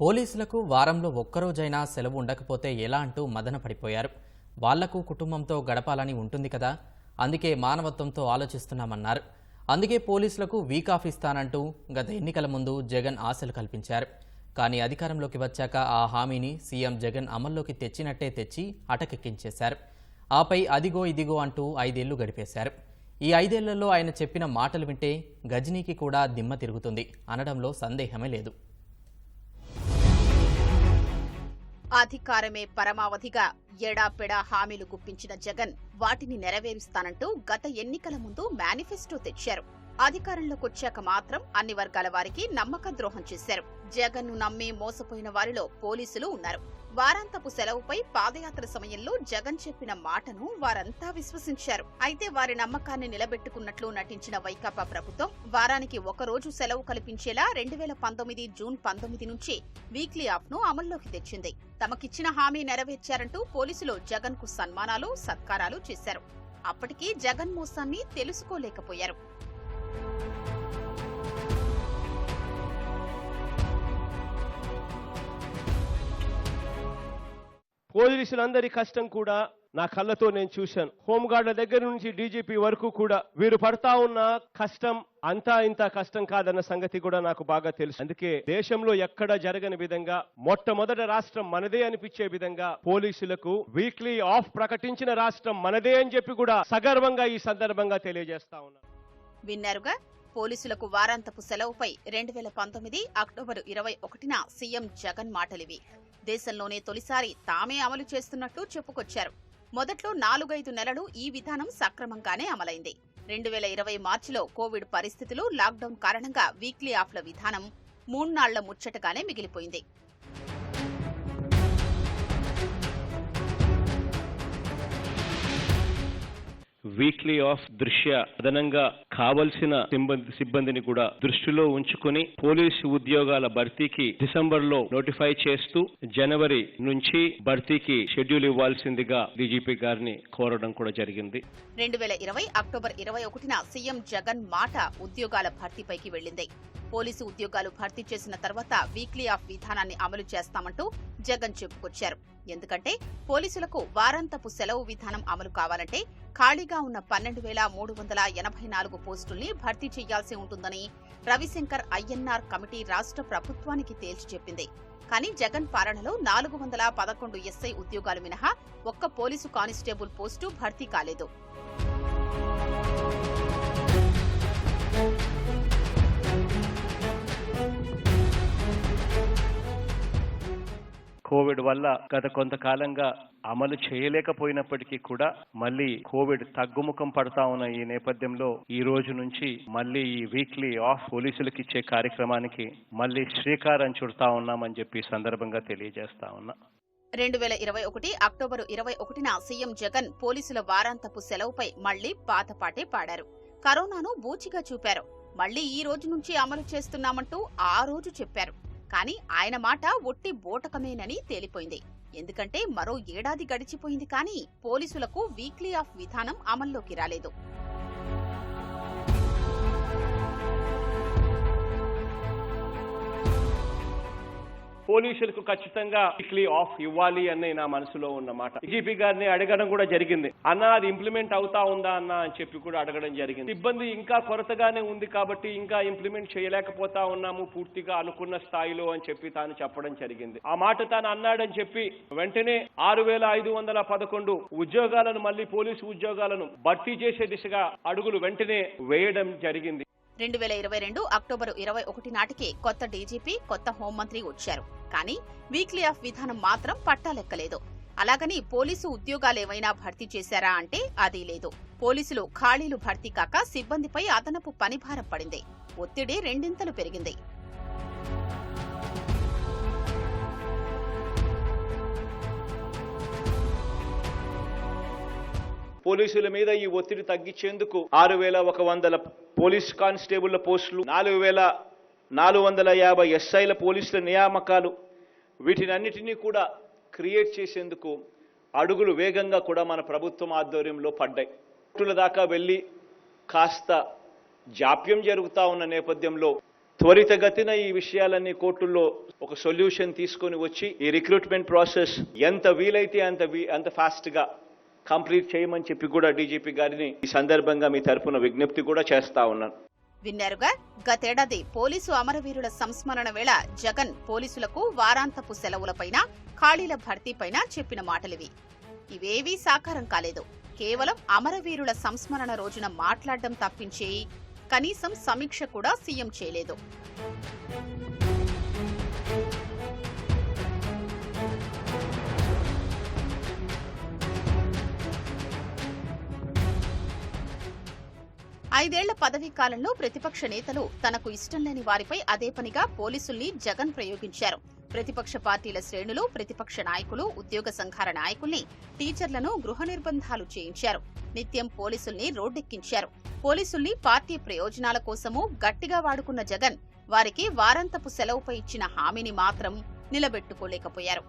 పోలీసులకు వారంలో ఒక్కరోజైనా సెలవు ఉండకపోతే ఎలా అంటూ మదన పడిపోయారు. వాళ్ళకు కుటుంబంతో గడపాలని ఉంటుంది కదా. అందుకే మానవత్వంతో ఆలోచిస్తున్నామన్నారు. అందుకే పోలీసులకు వీక్ ఆఫ్ ఇస్తానంటూ గత ఎన్నికల ముందు జగన్ ఆశలు కల్పించారు. కానీ అధికారంలోకి వచ్చాక ఆ హామీని సీఎం జగన్ అమల్లోకి తెచ్చినట్టే తెచ్చి అటకెక్కించేశారు. ఆపై అదిగో ఇదిగో అంటూ ఐదేళ్ళు గడిపేశారు. ఈ ఐదేళ్ళలో ఆయన చెప్పిన మాటలు వింటే గజనీకి కూడా దిమ్మ తిరుగుతుంది. అనడంలో సందేహమే లేదు. అధికారమే పరమావధిగా ఎడాపెడా హామీలు గుప్పించిన జగన్ వాటిని నెరవేరుస్తానంటూ గత ఎన్నికల ముందు మేనిఫెస్టో తెచ్చారు. అధికారంలోకి వచ్చాక మాత్రం అన్ని వర్గాల వారికి నమ్మక ద్రోహం చేశారు. జగన్ను నమ్మి మోసపోయిన వారిలో పోలీసులు ఉన్నారు. వారాంతపు సెలవుపై పాదయాత్ర సమయంలో జగన్ చెప్పిన మాటను వారంతా విశ్వసించారు. అయితే వారి నమ్మకాన్ని నిలబెట్టుకున్నట్లు నటించిన వైకాపా ప్రభుత్వం వారానికి ఒకరోజు సెలవు కల్పించేలా రెండు వేల పంతొమ్మిది జూన్ పంతొమ్మిది నుంచి వీక్లీ ఆఫ్ను అమల్లోకి తెచ్చింది. తమకిచ్చిన హామీ నెరవేర్చారంటూ పోలీసులు జగన్కు సన్మానాలు సత్కారాలు చేశారు. అప్పటికీ జగన్ మోసాన్ని తెలుసుకోలేకపోయారు. పోలీసులందరి కష్టం కూడా నా కళ్ళతో నేను చూశాను. హోంగార్డుల దగ్గర నుంచి డీజీపీ వరకు కూడా వీరు పడతా ఉన్న కష్టం అంతా ఇంత కష్టం కాదన్న సంగతి కూడా నాకు బాగా తెలుసు. అందుకే దేశంలో ఎక్కడ జరగని విధంగా మొట్టమొదటి రాష్ట్రం మనదే అనిపించే విధంగా పోలీసులకు వీక్లీ ఆఫ్ ప్రకటించిన రాష్ట్రం మనదే అని చెప్పి కూడా సగర్వంగా ఈ సందర్భంగా తెలియజేస్తా ఉన్నా. విన్నారుగా? పోలీసులకు వారాంతపు సెలవుపై రెండు వేల పంతొమ్మిది అక్టోబర్ ఇరవై ఒకటిన సీఎం జగన్ మాటలివి. దేశంలోనే తొలిసారి తామే అమలు చేస్తున్నట్టు చెప్పుకొచ్చారు. మొదట్లో నాలుగైదు నెలలు ఈ విధానం సక్రమంగానే అమలైంది. రెండు వేల ఇరవై మార్చిలో కోవిడ్ పరిస్థితులు లాక్డౌన్ కారణంగా వీక్లీ ఆఫ్ల విధానం మూడ్నాళ్ళ ముచ్చటగానే మిగిలిపోయింది. వీక్లీ ఆఫ్ దృశ్య అదనంగా కావలసిన సిబ్బందిని కూడా దృష్టిలో ఉంచుకొని పోలీసు ఉద్యోగాల భర్తీకి డిసెంబర్లో నోటిఫై చేస్తూ జనవరి నుంచి భర్తీకి షెడ్యూల్ ఇవ్వాల్సిందిగా డీజీపీ గారిని కోరడం కూడా జరిగింది. రెండు వేల ఇరవై అక్టోబర్ ఇరవై ఒకటిన సీఎం జగన్ మాట ఉద్యోగాల భర్తీపైకి వెళ్ళింది పోలీసు ఉద్యోగాలు భర్తీ చేసిన తర్వాత వీక్లీ ఆఫ్ విధానాన్ని అమలు చేస్తామంటూ జగన్ చెప్పుకొచ్చారు. ఎందుకంటే పోలీసులకు వారాంతపు సెలవు విధానం అమలు కావాలంటే ఖాళీగా ఉన్న పన్నెండు వేల మూడు వందల ఎనభై నాలుగు పోస్టుల్ని భర్తీ చేయాల్సి ఉంటుందని రవిశంకర్ ఐఎన్ఆర్ కమిటీ రాష్ట్ర ప్రభుత్వానికి తేల్చి చెప్పింది. కానీ జగన్ పాలనలో నాలుగు వందల పదకొండు ఎస్ఐ ఉద్యోగాలు మినహా ఒక్క పోలీసు కానిస్టేబుల్ పోస్టు భర్తీ కాలేదు. కోవిడ్ వల్ల గత కొంతకాలంగా అమలు చేయలేకపోయినప్పటికీ కూడా మళ్ళీ కోవిడ్ తగ్గుముఖం పడతా ఉన్న ఈ నేపథ్యంలో ఈ రోజు నుంచి మళ్ళీ ఈ వీక్లీ ఆఫ్ పోలీసులకు ఇచ్చే కార్యక్రమానికి మళ్ళీ శ్రీకారం చుడతా ఉన్నామని చెప్పి సందర్భంగా తెలియజేస్తా ఉన్నా. రెండు వేల ఇరవై ఒకటి అక్టోబరు ఇరవై ఒకటిన సీఎం జగన్ పోలీసుల వారాంతపు సెలవుపై మళ్ళీ పాతపాటే పాడారు. కరోనాను బూచిగా చూపారు. మళ్ళీ ఈ రోజు నుంచి అమలు చేస్తున్నామంటూ ఆ రోజు చెప్పారు. కానీ ఆయన మాట ఒట్టి బోటకమేనని తేలిపోయింది. ఎందుకంటే మరో ఏడాది గడిచిపోయింది కానీ పోలీసులకు వీక్లీ ఆఫ్ విధానం అమల్లోకి రాలేదు. పోలీసులకు ఖచ్చితంగా వీక్లీ ఆఫ్ ఇవ్వాలి అని నా మనసులో ఉన్న మాట. డీజీపీ గారిని అడగడం కూడా జరిగింది. అన్న అది ఇంప్లిమెంట్ అవుతా ఉందా అన్న? అని చెప్పి కూడా అడగడం జరిగింది. ఇబ్బంది ఇంకా కొరతగానే ఉంది కాబట్టి ఇంకా ఇంప్లిమెంట్ చేయలేకపోతా ఉన్నాము పూర్తిగా అనుకున్న స్థాయిలో అని చెప్పి తాను చెప్పడం జరిగింది. ఆ మాట తాను అన్నాడని చెప్పి వెంటనే ఆరు వేల ఐదు వందల పదకొండు ఉద్యోగాలను మళ్ళీ పోలీసు ఉద్యోగాలను భర్తీ చేసే దిశగా అడుగులు వెంటనే వేయడం జరిగింది. రెండు వేల ఇరవై రెండు అక్టోబరు ఇరవై ఒకటి నాటికి కొత్త డీజీపీ కొత్త హోంమంత్రి వచ్చారు. కానీ వీక్లీ ఆఫ్ విధానం మాత్రం పట్టాలెక్కలేదు. అలాగని పోలీసు ఉద్యోగాలేవైనా భర్తీ చేశారా అంటే అదీ లేదు. పోలీసులు ఖాళీలు భర్తీ కాక సిబ్బందిపై అదనపు పనిభారం పడింది. ఒత్తిడి రెండింతలు పెరిగింది. పోలీసుల మీద ఈ ఒత్తిడి తగ్గించేందుకు ఆరు వేల ఒక వందల పోలీస్ కానిస్టేబుళ్ళ పోస్టులు నాలుగు వేల నాలుగు వందల యాభై ఎస్ఐల పోలీసుల నియామకాలు వీటినన్నిటినీ కూడా క్రియేట్ చేసేందుకు అడుగులు వేగంగా కూడా మన ప్రభుత్వం ఆధ్వర్యంలో పడ్డాయి. కోర్టుల దాకా వెళ్ళి కాస్త జాప్యం జరుగుతూ ఉన్న నేపథ్యంలో త్వరితగతిన ఈ విషయాలన్నీ కోర్టుల్లో ఒక సొల్యూషన్ తీసుకొని వచ్చి ఈ రిక్రూట్మెంట్ ప్రాసెస్ ఎంత వీలైతే అంత వీ- అంత ఫాస్ట్గా కంప్లీట్ చేయమని చెప్పి కూడా డీజీపీ గారిని ఈ సందర్భంగా మీ తరపున విజ్ఞప్తి కూడా చేస్తా ఉన్నాను. విన్నారుగా? గతేడాది పోలీసు అమరవీరుల సంస్మరణ వేళ జగన్ పోలీసులకు వారాంతపు సెలవులపైన ఖాళీల భర్తీపైన చెప్పిన మాటలివి. ఇవేవీ సాకారం కాలేదు. కేవలం అమరవీరుల సంస్మరణ రోజున మాట్లాడడం తప్పించి కనీసం సమీక్ష కూడా సీఎం చేయలేదు. ఐదేళ్ళ పదవీ కాలంలో ప్రతిపక్ష నేతలు తనకు ఇష్టం లేని వారిపై అదే పనిగా పోలీసుల్ని జగన్ ప్రయోగించారు. ప్రతిపక్ష పార్టీల శ్రేణులు ప్రతిపక్ష నాయకులు ఉద్యోగ సంఘాల నాయకుల్ని టీచర్లను గృహ నిర్బంధాలు చేయించారు. నిత్యం పోలీసుల్ని రోడ్డెక్కించారు. పోలీసుల్ని పార్టీ ప్రయోజనాల కోసము గట్టిగా వాడుకున్న జగన్ వారికి వారాంతపు సెలవుపై ఇచ్చిన హామీని మాత్రం నిలబెట్టుకోలేకపోయారు.